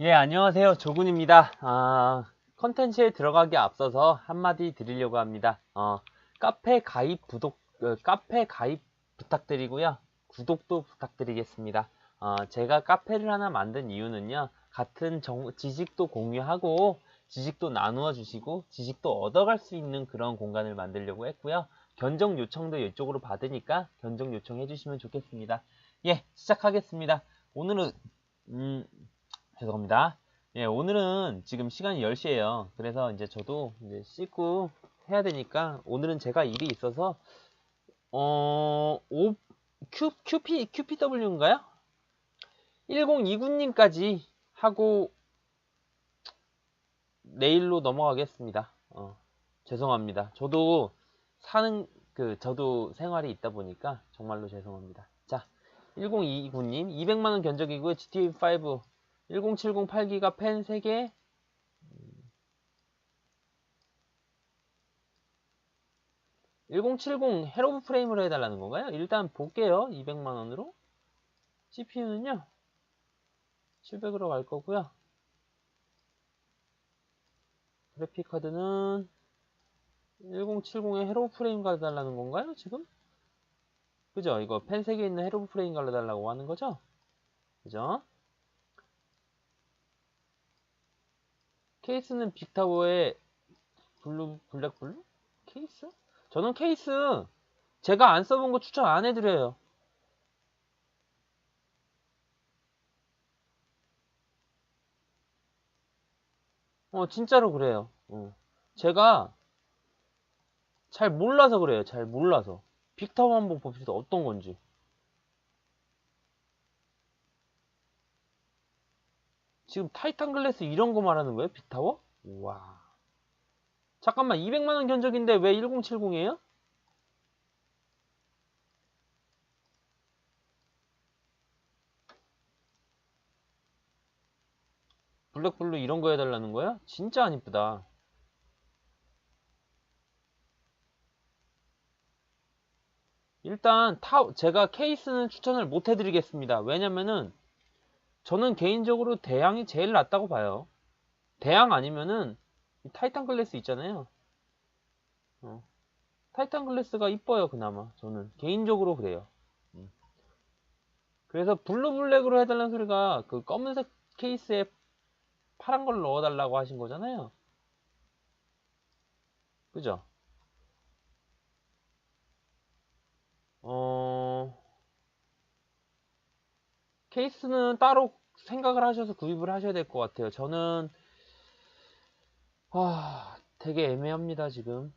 예, 안녕하세요. 조군입니다. 아, 컨텐츠에 들어가기 앞서서 한마디 드리려고 합니다. 어, 카페 가입, 구독, 어, 카페 가입 부탁드리고요. 구독도 부탁드리겠습니다. 어, 제가 카페를 하나 만든 이유는요. 같은 정, 지식도 공유하고, 지식도 나누어 주시고, 지식도 얻어갈 수 있는 그런 공간을 만들려고 했고요. 견적 요청도 이쪽으로 받으니까 견적 요청해 주시면 좋겠습니다. 예, 시작하겠습니다. 오늘은, 음, 죄송합니다. 예, 오늘은 지금 시간이 10시예요. 그래서 이제 저도 이제 씻고 해야 되니까 오늘은 제가 일이 있어서 어, 오, Q, QP, QPW인가요? 1029님까지 하고 내일로 넘어가겠습니다. 어, 죄송합니다. 저도 사는 그 저도 생활이 있다 보니까 정말로 죄송합니다. 자, 1029님 200만 원 견적이고요. GTA5 1070 8기가 펜 3개 (1070) 헤로브 프레임으로 해달라는 건가요? 일단 볼게요 (200만원으로) CPU는요 700으로 갈 거고요 그래픽 카드는 1070에 헤로브 프레임 가달라는 건가요 지금? 그죠 이거 펜 3개 있는 헤로브 프레임 갈아달라고 하는 거죠? 그죠? 케이스는 빅타워의 블루 블랙 블루? 케이스? 저는 케이스 제가 안 써본 거 추천 안 해드려요. 어 진짜로 그래요. 어. 제가 잘 몰라서 그래요. 잘 몰라서. 빅타워 한번 봅시다. 어떤 건지. 지금 타이탄 글래스 이런 거 말하는 거예요? 빅타워? 와. 잠깐만 200만원 견적인데 왜 1070이에요? 블랙블루 이런 거 해달라는 거야? 진짜 안 이쁘다. 일단 타 제가 케이스는 추천을 못 해드리겠습니다. 왜냐면은 저는 개인적으로 대양이 제일 낫다고 봐요. 대양 아니면은 타이탄 글래스 있잖아요. 어. 타이탄 글래스가 이뻐요 그나마 저는 개인적으로 그래요. 음. 그래서 블루 블랙으로 해달라는 소리가 그 검은색 케이스에 파란 걸 넣어달라고 하신 거잖아요. 그죠? 어... 케이스는 따로 생각을 하셔서 구입을 하셔야 될 것 같아요. 저는 아, 되게 애매합니다, 지금.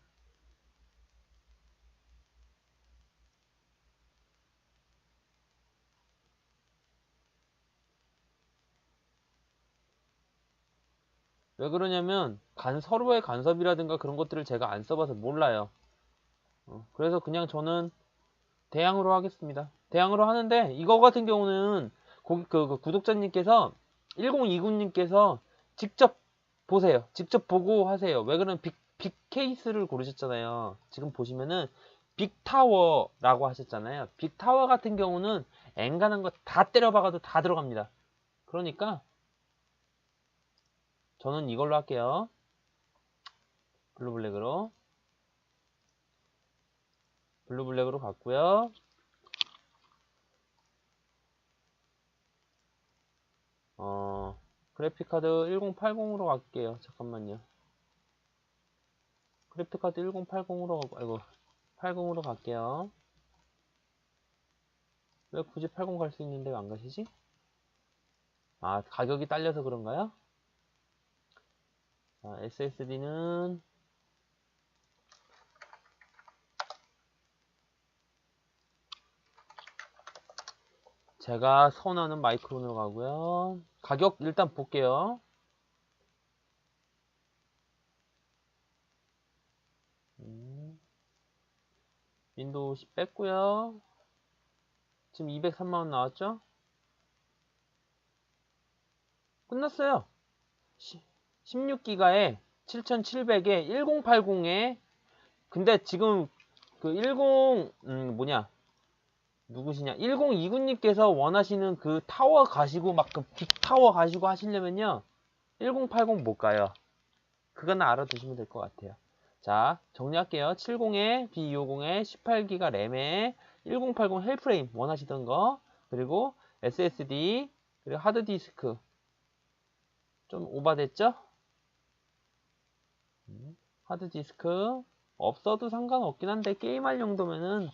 왜 그러냐면 간 서로의 간섭이라든가 그런 것들을 제가 안 써봐서 몰라요. 어, 그래서 그냥 저는 대양으로 하겠습니다. 대양으로 하는데 이거 같은 경우는 고, 그, 그 구독자님께서 1029님께서 직접 보세요. 직접 보고 하세요. 왜 그러면 빅, 빅 케이스를 고르셨잖아요. 지금 보시면은 빅타워라고 하셨잖아요. 빅타워 같은 경우는 앵간한 거 다 때려박아도 다 들어갑니다. 그러니까 저는 이걸로 할게요. 블루블랙으로 블루블랙으로 갔고요. 어, 그래픽카드 1080으로 갈게요. 잠깐만요. 그래픽카드 1080으로, 아이고, 80으로 갈게요. 왜 굳이 80 갈 수 있는데 왜 안 가시지? 아, 가격이 딸려서 그런가요? 자, SSD는 제가 선호하는 마이크론으로 가고요. 가격 일단 볼게요. 음, 윈도우 10 뺐고요. 지금 203만원 나왔죠? 끝났어요. 16기가에 7700에 1080에 근데 지금 그 10, 음, 뭐냐 누구시냐? 1029님께서 원하시는 그 타워 가시고 막 그 빅타워 가시고 하시려면요. 1080 못 가요. 그건 알아두시면 될 것 같아요. 자, 정리할게요. 70에 B250에 18기가 램에 1080 헬프레임 원하시던 거 그리고 SSD 그리고 하드디스크 좀 오바됐죠? 음, 하드디스크 없어도 상관없긴 한데 게임할 정도면은 하...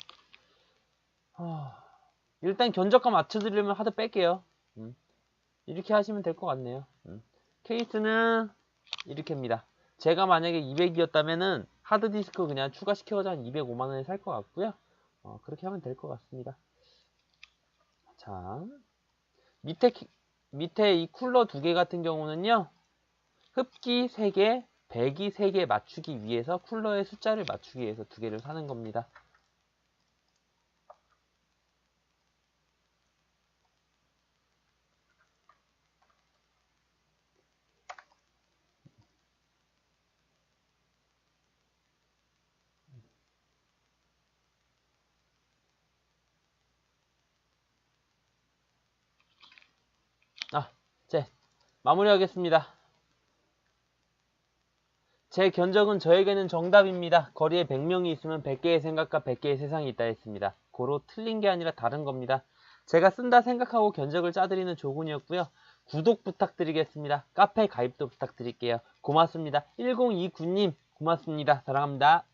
일단 견적과 맞춰드리려면 하드 뺄게요. 음, 이렇게 하시면 될 것 같네요. 음, 케이스는 이렇게입니다. 제가 만약에 200이었다면은 하드디스크 그냥 추가시켜서 한 205만원에 살 것 같고요. 어, 그렇게 하면 될 것 같습니다. 자, 밑에, 밑에 이 쿨러 두 개 같은 경우는요, 흡기 3개, 배기 3개 맞추기 위해서 쿨러의 숫자를 맞추기 위해서 두 개를 사는 겁니다. 아, 제 마무리하겠습니다. 제 견적은 저에게는 정답입니다. 거리에 100명이 있으면 100개의 생각과 100개의 세상이 있다 했습니다. 고로 틀린 게 아니라 다른 겁니다. 제가 쓴다 생각하고 견적을 짜드리는 조군이었고요. 구독 부탁드리겠습니다. 카페 가입도 부탁드릴게요. 고맙습니다. 1029님 고맙습니다. 사랑합니다.